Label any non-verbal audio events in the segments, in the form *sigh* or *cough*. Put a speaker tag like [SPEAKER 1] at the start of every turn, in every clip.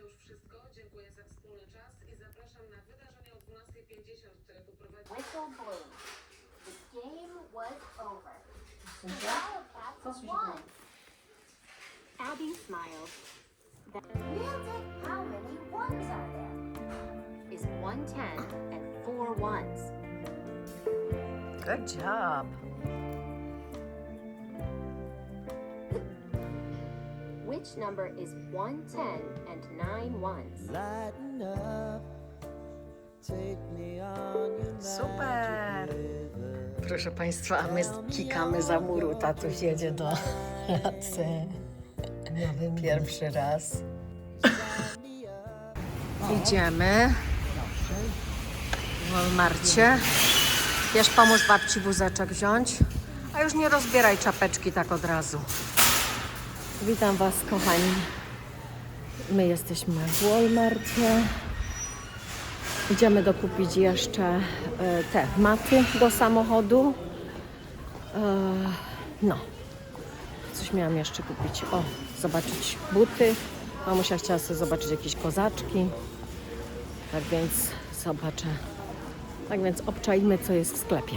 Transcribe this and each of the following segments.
[SPEAKER 1] to już wszystko. Dziękuję za wspólny czas i zapraszam na wydarzenie o 12.50, które poprowadzi...
[SPEAKER 2] Whistle blew. The game was over. The Wildcats won.
[SPEAKER 3] Abby smiled.
[SPEAKER 2] Nailed it. How many ones are there?
[SPEAKER 3] Is 110 and four ones.
[SPEAKER 4] Good job.
[SPEAKER 3] Which number is 110 and nine ones?
[SPEAKER 5] Lighten up, take me on your
[SPEAKER 4] Super.
[SPEAKER 5] magic river.
[SPEAKER 4] Proszę Państwa, a my kikamy za muru. Tatuś jedzie do lacy. Pierwszy raz. Idziemy w Walmarcie. Wiesz, pomóż babci wózeczek wziąć. A już nie rozbieraj czapeczki tak od razu. Witam Was, kochani. My jesteśmy w Walmarcie. Idziemy dokupić jeszcze e, te maty do samochodu. E, No. Coś miałam jeszcze kupić. O, zobaczyć buty. Mamusia chciała sobie zobaczyć jakieś kozaczki. Tak więc zobaczę. Tak więc obczajmy, co jest w sklepie.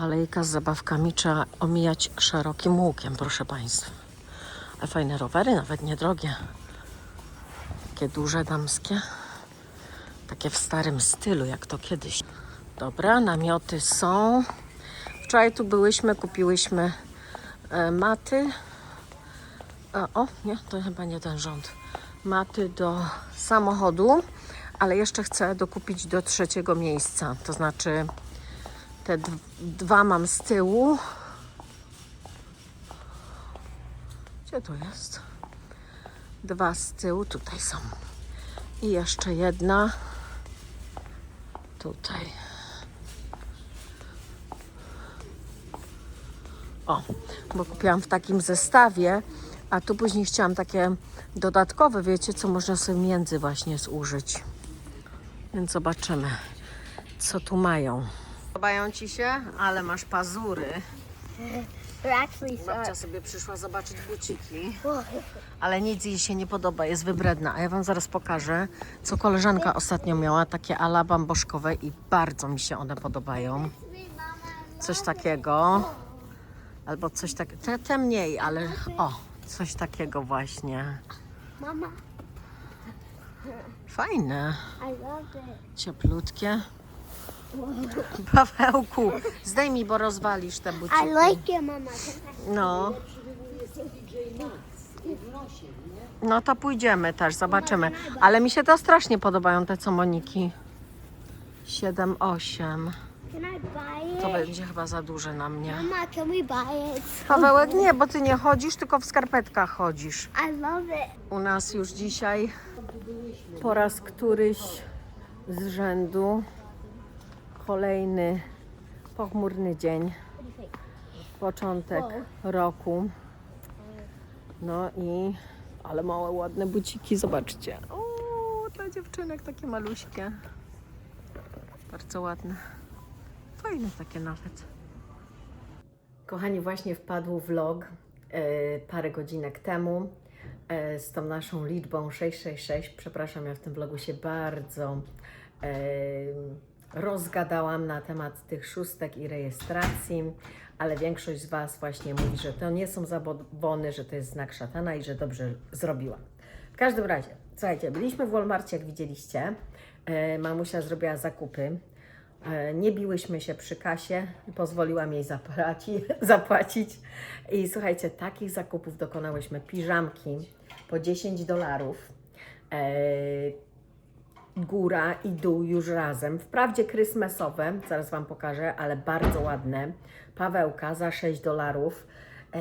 [SPEAKER 4] Alejka z zabawkami trzeba omijać szerokim łukiem, proszę Państwa. A fajne rowery, nawet niedrogie. Takie duże, damskie. Takie w starym stylu, jak to kiedyś. Dobra, namioty są. Wczoraj tu byłyśmy, kupiłyśmy e, maty. E, o, nie, to chyba nie ten rząd. Maty do samochodu, ale jeszcze chcę dokupić do trzeciego miejsca. To znaczy te dwa mam z tyłu. Gdzie to jest? Dwa z tyłu tutaj są. I jeszcze jedna tutaj. O, bo kupiłam w takim zestawie, a tu później chciałam takie dodatkowe, wiecie, co można sobie między właśnie zużyć. Więc zobaczymy, co tu mają. Podobają Ci się? Ale masz pazury. Babcia sobie przyszła zobaczyć buciki, ale nic jej się nie podoba, jest wybredna. A ja Wam zaraz pokażę, co koleżanka ostatnio miała, takie ala bamboszkowe i bardzo mi się one podobają. Coś takiego. Albo coś takiego, te, te mniej, ale o, coś takiego właśnie.
[SPEAKER 2] Mama,
[SPEAKER 4] Fajne,
[SPEAKER 2] I love it.
[SPEAKER 4] cieplutkie. Pawełku, zdejmij, bo rozwalisz te buciki.
[SPEAKER 2] I like it, Mama.
[SPEAKER 4] No. No to pójdziemy też, zobaczymy. Ale mi się to strasznie podobają te co Moniki. 7, 8.
[SPEAKER 2] Can I buy
[SPEAKER 4] To będzie chyba za duże na mnie.
[SPEAKER 2] Mama, can we buy it?
[SPEAKER 4] Pawełek nie, bo ty nie chodzisz, tylko w skarpetkach chodzisz.
[SPEAKER 2] I love it.
[SPEAKER 4] U nas już dzisiaj po raz któryś z rzędu kolejny pochmurny dzień. Początek roku. No i ale małe ładne buciki, zobaczcie. O, dla dziewczynek takie maluśkie. Bardzo ładne. Fajne takie nawet. Kochani, właśnie wpadł vlog e, parę godzinek temu e, z tą naszą liczbą 666. Przepraszam, ja w tym vlogu się bardzo e, rozgadałam na temat tych szóstek i rejestracji, ale większość z Was właśnie mówi, że to nie są zabobony, że to jest znak szatana i że dobrze zrobiłam. W każdym razie, słuchajcie, byliśmy w Walmarcie, jak widzieliście. E, mamusia zrobiła zakupy. E, Nie biłyśmy się przy kasie pozwoliłam jej zapłaci, *laughs* zapłacić. I słuchajcie, takich zakupów dokonałyśmy. Piżamki po 10 dolarów. Góra i dół już razem. Wprawdzie krysmesowe, zaraz Wam pokażę, ale bardzo ładne. Pawełka za 6 dolarów. E,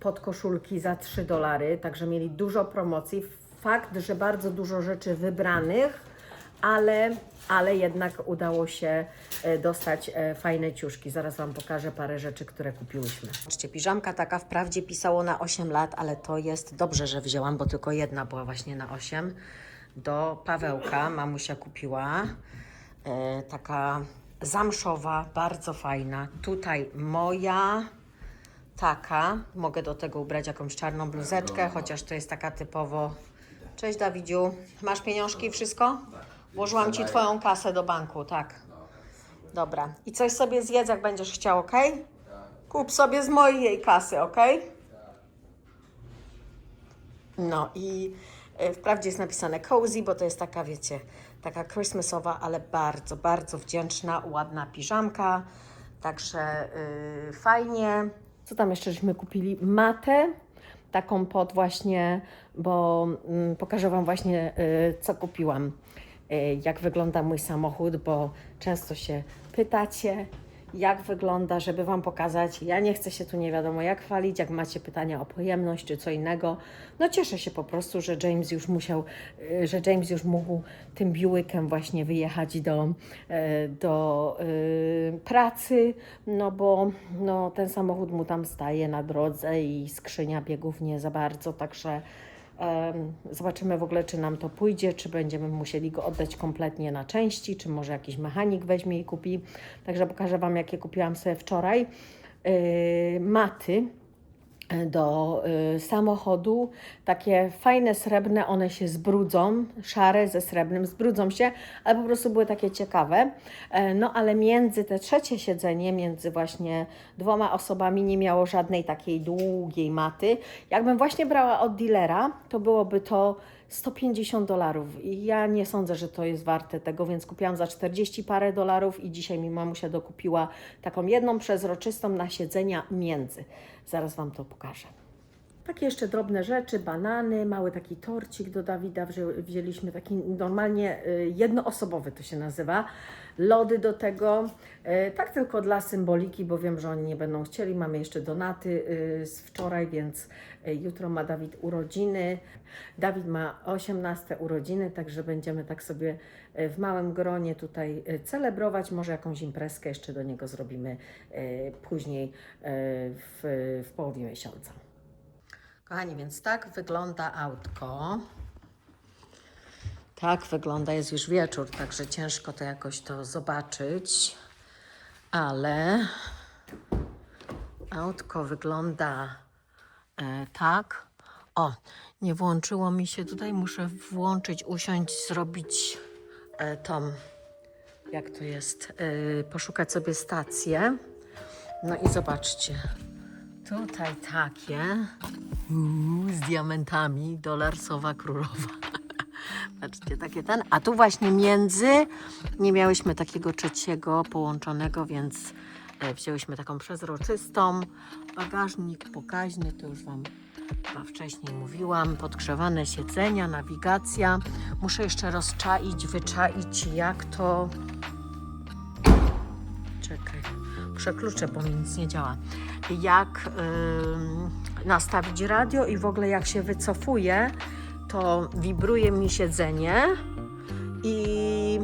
[SPEAKER 4] podkoszulki za 3 dolary, także mieli dużo promocji. Fakt, że bardzo dużo rzeczy wybranych, ale, ale jednak udało się e, dostać e, fajne ciuszki. Zaraz Wam pokażę parę rzeczy, które kupiłyśmy. Zobaczcie, piżamka taka wprawdzie pisało na 8 lat, ale to jest dobrze, że wzięłam, bo tylko jedna była właśnie na 8. Do Pawełka mamusia kupiła. E, taka zamszowa, bardzo fajna. Tutaj moja, taka. Mogę do tego ubrać jakąś czarną bluzeczkę, chociaż to jest taka typowo. Cześć Dawidziu, masz pieniążki i wszystko? Włożyłam ci twoją kasę do banku, tak. Dobra. I coś sobie zjedz, jak będziesz chciał, ok? Kup sobie z mojej kasy, ok? No i wprawdzie jest napisane cozy, bo to jest taka, wiecie, taka Christmasowa, ale bardzo, bardzo wdzięczna, ładna piżamka. Także y, fajnie. Co tam jeszcze żeśmy kupili? Matę, taką pod właśnie, bo mm, pokażę Wam właśnie, y, co kupiłam. Y, jak wygląda mój samochód, bo często się pytacie, jak wygląda, żeby Wam pokazać. Ja nie chcę się tu nie wiadomo jak chwalić, jak macie pytania o pojemność czy co innego. No cieszę się po prostu, że James już musiał, y, że James już mógł tym Buickiem właśnie wyjechać do, y, do y, pracy, no bo no, ten samochód mu tam staje na drodze i skrzynia biegów nie za bardzo, także Zobaczymy w ogóle, czy nam to pójdzie, czy będziemy musieli go oddać kompletnie na części, czy może jakiś mechanik weźmie i kupi. Także pokażę Wam, jakie kupiłam sobie wczoraj. Maty do y, samochodu. Takie fajne, srebrne, one się zbrudzą, szare ze srebrnym, zbrudzą się, ale po prostu były takie ciekawe. E, no ale między te trzecie siedzenie, między właśnie dwoma osobami nie miało żadnej takiej długiej maty. Jakbym właśnie brała od dealera, to byłoby to 150 dolarów i ja nie sądzę, że to jest warte tego, więc kupiłam za 40 parę dolarów i dzisiaj mi mamusia dokupiła taką jedną przezroczystą na siedzenia między. Zaraz Wam to pokażę. Takie jeszcze drobne rzeczy, banany, mały taki torcik do Dawida wzię, wzięliśmy, taki normalnie y, jednoosobowy to się nazywa. Lody do tego, y, tak tylko dla symboliki, bo wiem, że oni nie będą chcieli. Mamy jeszcze donaty y, z wczoraj, więc jutro ma Dawid urodziny. Dawid ma 18 urodziny, także będziemy tak sobie w małym gronie tutaj celebrować. Może jakąś imprezkę jeszcze do niego zrobimy później w, w połowie miesiąca. Kochani, więc tak wygląda autko. Tak wygląda, jest już wieczór, także ciężko to jakoś to zobaczyć, ale autko wygląda e, tak. O, nie włączyło mi się tutaj, muszę włączyć, usiąść, zrobić e, tą, jak to jest, e, poszukać sobie stację. No i zobaczcie, tutaj takie Uuu, z diamentami, dolar sowa królowa. *laughs* Patrzcie, takie ten. A tu właśnie między nie miałyśmy takiego trzeciego połączonego, więc e, wzięłyśmy taką przezroczystą. Bagażnik pokaźny, to już Wam chyba wcześniej mówiłam. Podgrzewane siedzenia, nawigacja. Muszę jeszcze rozczaić, wyczaić, jak to. Czekaj, przekluczę, bo mi nic nie działa. Jak ym, nastawić radio i w ogóle jak się wycofuje, to wibruje mi siedzenie i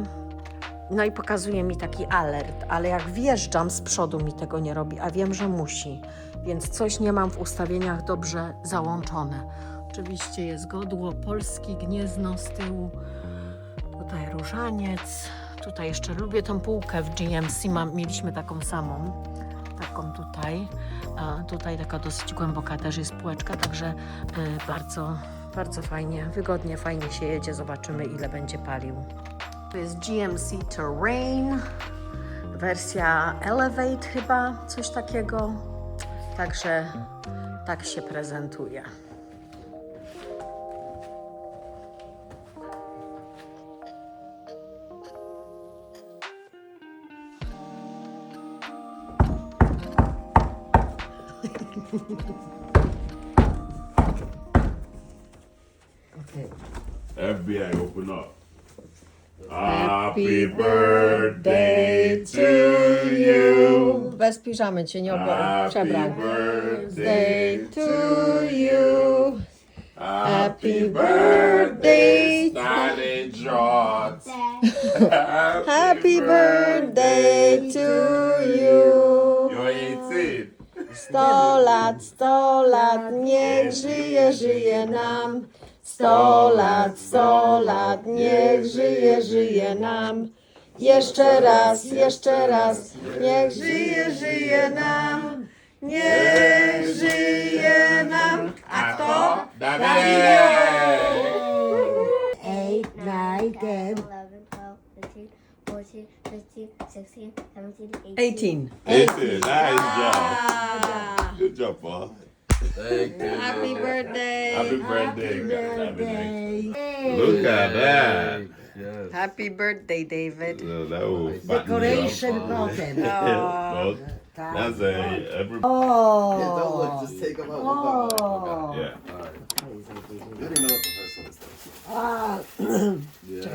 [SPEAKER 4] no i pokazuje mi taki alert, ale jak wjeżdżam z przodu mi tego nie robi, a wiem, że musi, więc coś nie mam w ustawieniach dobrze załączone. Oczywiście jest godło, polski gniezno z tyłu, tutaj różaniec, tutaj jeszcze lubię tą półkę w GMC, mam, mieliśmy taką samą, taką tutaj, a tutaj taka dosyć głęboka też jest półeczka, także y, bardzo, bardzo fajnie, wygodnie, fajnie się jedzie, zobaczymy ile będzie palił. To jest GMC Terrain, wersja Elevate chyba, coś takiego, także tak się prezentuje.
[SPEAKER 6] FBI, open up. Happy birthday to you.
[SPEAKER 4] Bez piżamy cię nie
[SPEAKER 6] Happy
[SPEAKER 4] przebrał.
[SPEAKER 6] birthday
[SPEAKER 4] to you.
[SPEAKER 6] Happy
[SPEAKER 4] birthday.
[SPEAKER 6] Stanley Jones.
[SPEAKER 4] Happy birthday *laughs* to you.
[SPEAKER 6] You're 18.
[SPEAKER 4] Sto lat, sto lat, niech żyje, żyje nam. Sto lat, sto lat, niech żyje, żyje nam. Jeszcze raz, jeszcze raz, niech żyje, żyje nam. Nie żyje nam.
[SPEAKER 6] A kto? Dawid!
[SPEAKER 2] Eight, nine, ten, eleven, twelve, thirteen, fourteen, fifteen, sixteen, seventeen, eighteen.
[SPEAKER 4] 18.
[SPEAKER 6] 18. Nice job. Good job,
[SPEAKER 5] Thank you.
[SPEAKER 4] Happy birthday.
[SPEAKER 6] Happy birthday, David.
[SPEAKER 2] Hey.
[SPEAKER 6] Look at that.
[SPEAKER 5] Yes.
[SPEAKER 4] Happy birthday, David.
[SPEAKER 6] No, that was
[SPEAKER 7] Decoration
[SPEAKER 5] Wow.
[SPEAKER 7] potem.
[SPEAKER 6] Oh, *laughs* that's a every.
[SPEAKER 7] O!
[SPEAKER 5] Yeah, don't look. Just take them out. one by one.
[SPEAKER 7] O!
[SPEAKER 6] Yeah.
[SPEAKER 5] You already know what the first one is. though.
[SPEAKER 7] Ah.
[SPEAKER 5] Yeah.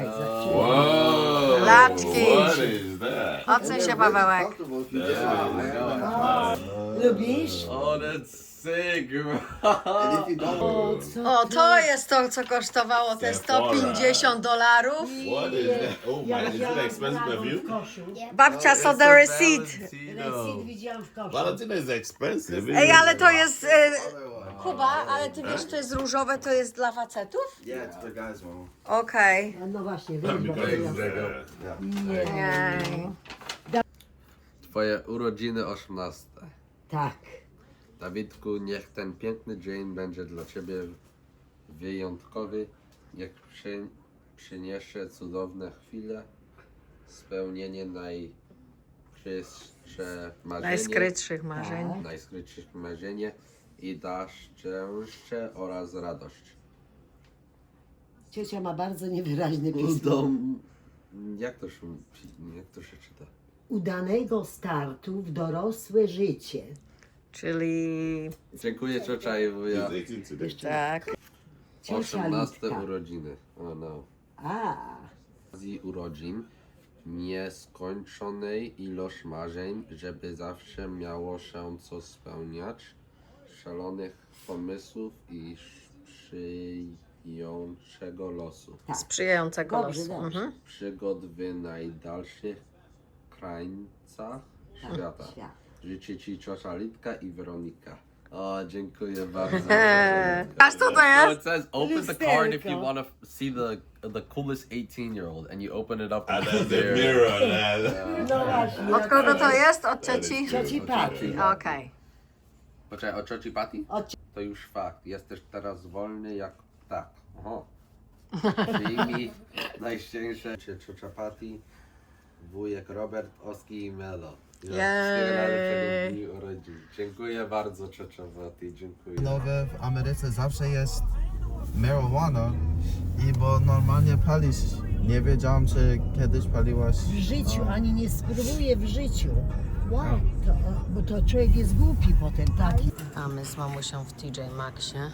[SPEAKER 6] Whoa.
[SPEAKER 4] Laczki.
[SPEAKER 6] What is that?
[SPEAKER 4] Odsuń się, Pawełek.
[SPEAKER 5] Comfortable if you just want.
[SPEAKER 7] Lubisz?
[SPEAKER 5] Oh, that's sick, bro. if you don't,
[SPEAKER 4] O, to jest to, co kosztowało te 150 dolarów.
[SPEAKER 6] What is that? Oh my, is it expensive perfume?
[SPEAKER 7] koszu.
[SPEAKER 4] Babcia
[SPEAKER 5] It's
[SPEAKER 4] saw the receipt.
[SPEAKER 5] Valentino.
[SPEAKER 7] Receipt widziałam w koszu.
[SPEAKER 6] Valentino is expensive.
[SPEAKER 4] Ej, ale to jest... E,
[SPEAKER 5] one.
[SPEAKER 4] Kuba, ale ty wiesz, to jest różowe, to jest dla facetów?
[SPEAKER 5] Yeah, it's for guys, man.
[SPEAKER 4] Okej.
[SPEAKER 7] A No właśnie, wyjdź, bo ja...
[SPEAKER 6] uh,
[SPEAKER 4] Jej.
[SPEAKER 8] Twoje urodziny 18.
[SPEAKER 7] Tak.
[SPEAKER 8] Dawidku, niech ten piękny dzień będzie dla Ciebie wyjątkowy. Niech przy, przyniesie cudowne chwile, spełnienie najskrytsze marzenie,
[SPEAKER 4] Najskrytszych marzeń.
[SPEAKER 8] najskrytsze marzenie i da szczęście oraz radość.
[SPEAKER 7] Ciocia ma bardzo niewyraźny pismo.
[SPEAKER 8] Udom, jak to się, jak to się czyta?
[SPEAKER 7] Udanego startu w dorosłe życie.
[SPEAKER 4] Czyli...
[SPEAKER 8] Dziękuję
[SPEAKER 6] he's 18 today.
[SPEAKER 4] Tak.
[SPEAKER 7] Ciocia
[SPEAKER 8] 18
[SPEAKER 7] Litka.
[SPEAKER 8] urodziny. Oh no.
[SPEAKER 7] A,
[SPEAKER 8] okazji urodzin nieskończonej ilość marzeń, żeby zawsze miało się co spełniać, szalonych pomysłów i sprzyjającego losu.
[SPEAKER 4] Sprzyjającego
[SPEAKER 7] Dobrze,
[SPEAKER 4] losu.
[SPEAKER 7] dobrze.
[SPEAKER 4] Mhm.
[SPEAKER 8] Przygód w najdalszych krańcach świata.
[SPEAKER 7] świat.
[SPEAKER 8] Życzę Ci ciocia Litka i Weronika. O, dziękuję *laughs* bardzo.
[SPEAKER 4] Aż co to
[SPEAKER 9] So
[SPEAKER 4] jest?
[SPEAKER 9] it says open the card if you want to see the the coolest 18 year old, and you open it up.
[SPEAKER 6] And
[SPEAKER 9] and
[SPEAKER 6] that's
[SPEAKER 9] it's
[SPEAKER 6] the
[SPEAKER 9] there.
[SPEAKER 6] mirror.
[SPEAKER 7] no właśnie.
[SPEAKER 4] Od kogo to jest? Od cioci?
[SPEAKER 7] Cioci Pati.
[SPEAKER 4] Okej.
[SPEAKER 8] Poczekaj, o cioci Pati?
[SPEAKER 7] Od
[SPEAKER 8] To już fakt. Jesteś teraz wolny jak ptak. Oho. *laughs* Przyjmij najszczęście czy ciocia Pati, wujek Robert, Oski i Melo. I
[SPEAKER 4] Jej.
[SPEAKER 8] wszystkiego najlepszego w dniu urodzin. Dziękuję bardzo ciocia Pati, dziękuję.
[SPEAKER 10] nowe w Ameryce zawsze jest marijuana i bo normalnie palisz. Nie wiedziałam, czy kiedyś paliłaś.
[SPEAKER 7] W życiu, ani nie spróbuję w życiu. Wow. To, bo to człowiek jest głupi potem taki.
[SPEAKER 4] A my z mamusią w TJ Maxie.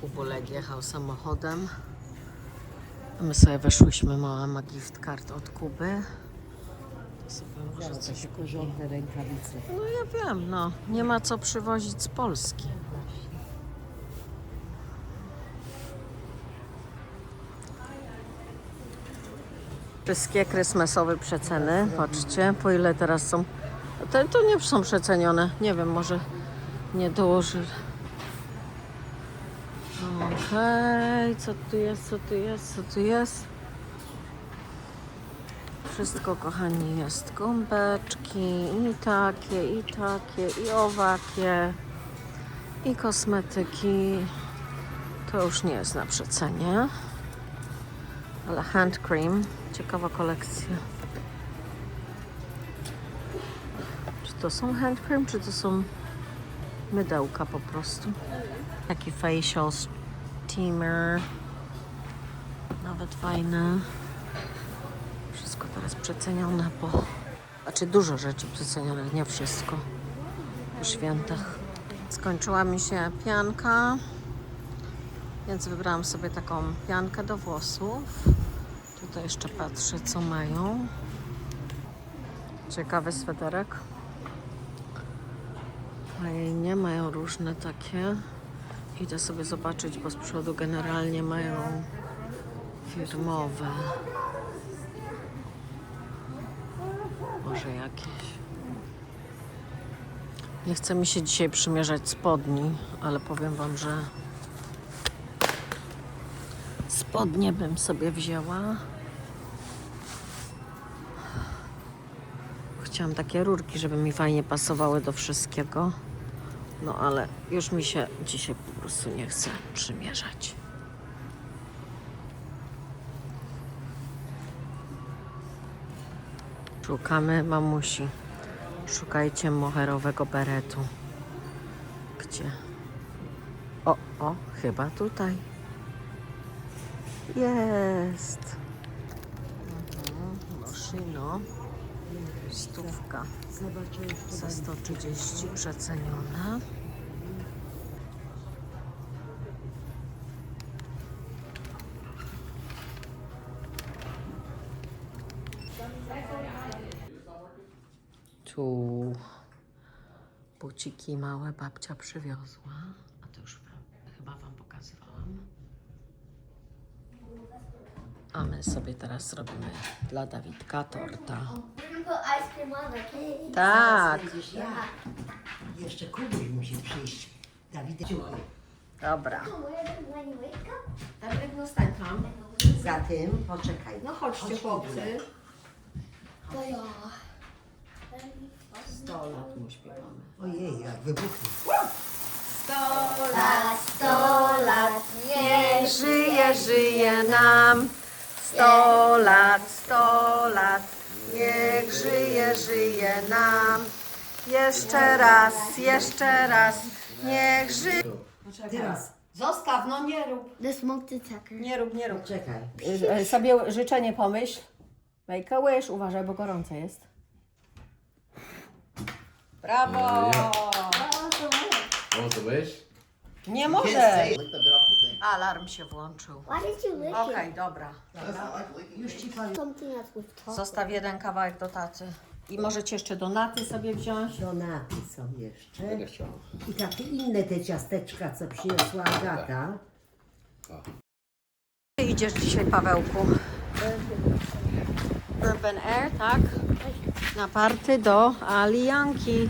[SPEAKER 4] Kubulek jechał samochodem. A my sobie weszłyśmy, mama ma gift card od Kuby. Sobie może coś...
[SPEAKER 7] porządne rękawice.
[SPEAKER 4] No ja wiem, no. Nie ma co przywozić z Polski. Wszystkie krysmesowe przeceny, patrzcie, po ile teraz są. Te to nie są przecenione, nie wiem, może nie dołoży. Okej, co tu jest, co tu jest, co tu jest? Wszystko, kochani, jest gąbeczki i takie, i takie, i owakie, i kosmetyki. To już nie jest na przecenie. Ale hand cream, ciekawa kolekcja. Czy to są hand cream, czy to są mydełka po prostu? Taki facial steamer. Nawet fajny. Wszystko teraz przecenione, bo... Znaczy dużo rzeczy przecenionych, nie wszystko. Po świętach. Skończyła mi się pianka, więc wybrałam sobie taką piankę do włosów. Tutaj jeszcze patrzę, co mają. Ciekawy sweterek. Fajnie, mają różne takie. Idę sobie zobaczyć, bo z przodu generalnie mają firmowe. Może jakieś. Nie chce mi się dzisiaj przymierzać spodni, ale powiem Wam, że spodnie bym sobie wzięła. Chciałam takie rurki, żeby mi fajnie pasowały do wszystkiego. No ale już mi się dzisiaj po prostu nie chce przymierzać. Szukamy mamusi. Szukajcie moherowego beretu. Gdzie? O, o, chyba tutaj. Jest. Mhm, Moschino. Stówka za 130 przeceniona. Tu buciki małe babcia przywiozła, a to już wam, chyba wam pokazywałam. A my sobie teraz zrobimy dla Dawidka torta. Tak,
[SPEAKER 7] Będziesz ja. Jeszcze Kubuś musi przyjść. Dawid,
[SPEAKER 4] dobra. Dawid, no stań tam.
[SPEAKER 7] Za tym, poczekaj.
[SPEAKER 4] No chodźcie
[SPEAKER 7] Chodź,
[SPEAKER 4] chłopcy.
[SPEAKER 2] to ja.
[SPEAKER 4] 100 lat mu śpiewamy.
[SPEAKER 7] Ojej, jak wybuchnie.
[SPEAKER 2] Lat, sto lat, nie
[SPEAKER 4] Żyje, żyje nam. 100 lat, 100 lat. Niech żyje, żyje nam. Jeszcze raz, jeszcze raz. Niech żyje.
[SPEAKER 7] Teraz,
[SPEAKER 4] Zostaw, no nie rób.
[SPEAKER 2] The smoke detector.
[SPEAKER 4] Nie rób, nie rób.
[SPEAKER 7] czekaj.
[SPEAKER 4] Y, Sobie życzenie pomyśl. Make a wish, uważaj, bo gorące jest. Brawo!
[SPEAKER 9] The wish?
[SPEAKER 4] Nie może! Alarm się włączył.
[SPEAKER 2] Why did you lick
[SPEAKER 4] Okej, dobra.
[SPEAKER 7] Już ci powiem.
[SPEAKER 2] it? Something that's with chocolate.
[SPEAKER 4] Zostaw jeden kawałek do taty. I możecie jeszcze donaty sobie wziąć.
[SPEAKER 7] Donaty są jeszcze.
[SPEAKER 9] Będę chciał.
[SPEAKER 7] I takie inne te ciasteczka, co przyniosła Agata.
[SPEAKER 4] Ty idziesz dzisiaj, Pawełku? Urban Air, tak? Na party do Alianki.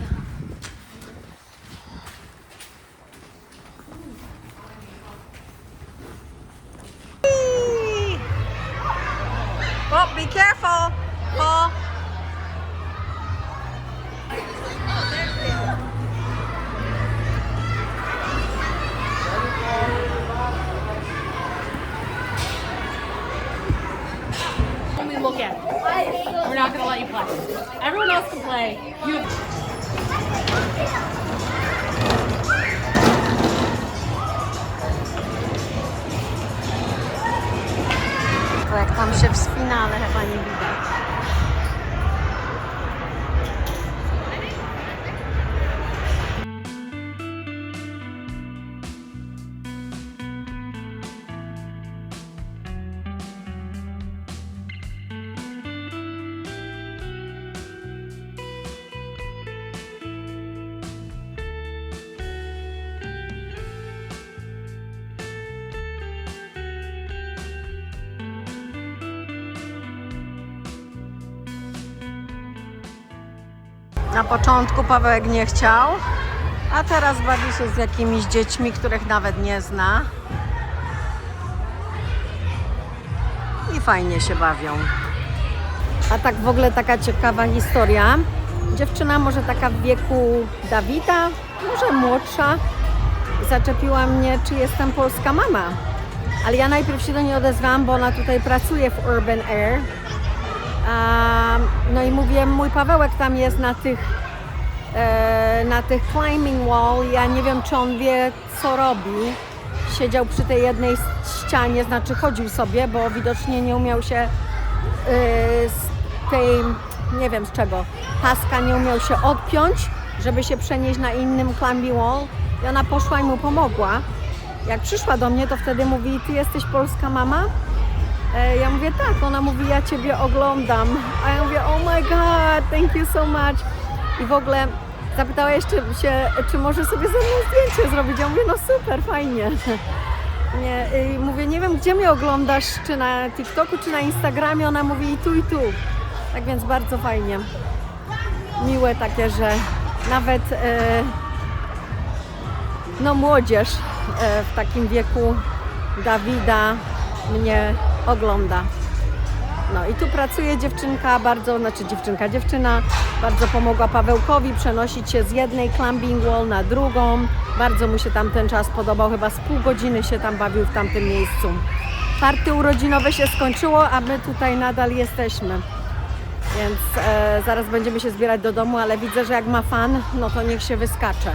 [SPEAKER 4] Oh, be careful, Paul.
[SPEAKER 11] Play. You
[SPEAKER 4] Bo jak tam się wspina, ale chyba Na początku Pawełek nie chciał, a teraz bawi się z jakimiś dziećmi, których nawet nie zna. I fajnie się bawią. A tak w ogóle taka ciekawa historia. Dziewczyna może taka w wieku Dawida, może młodsza, zaczepiła mnie, czy jestem polska mama. Ale ja najpierw się do niej odezwałam, bo ona tutaj pracuje w Urban Air. No i mówię, mój Pawełek tam jest na tych, e, na tych climbing wall. Ja nie wiem, czy on wie, co robi. Siedział przy tej jednej ścianie, znaczy chodził sobie, bo widocznie nie umiał się e, z tej, nie wiem z czego, paska nie umiał się odpiąć, żeby się przenieść na innym climbing wall. I ona poszła i mu pomogła. Jak przyszła do mnie, to wtedy mówi, ty jesteś polska mama? Tak, ona mówi ja Ciebie oglądam, a ja mówię oh my god, thank you so much i w ogóle zapytała jeszcze się, czy może sobie ze mną zdjęcie zrobić, ja mówię no super, fajnie. *laughs* Nie, i mówię, nie wiem gdzie mnie oglądasz, czy na TikToku, czy na Instagramie, ona mówi i tu i tu, tak więc bardzo fajnie. Miłe takie, że nawet e, no młodzież e, w takim wieku Dawida mnie ogląda. No i tu pracuje dziewczynka, bardzo, znaczy dziewczynka, dziewczyna bardzo pomogła Pawełkowi przenosić się z jednej climbing wall na drugą. Bardzo mu się tam ten czas podobał, chyba z pół godziny się tam bawił w tamtym miejscu. Party urodzinowe się skończyło, a my tutaj nadal jesteśmy. Więc e, zaraz będziemy się zbierać do domu, ale widzę, że jak ma fan, no to niech się wyskacze.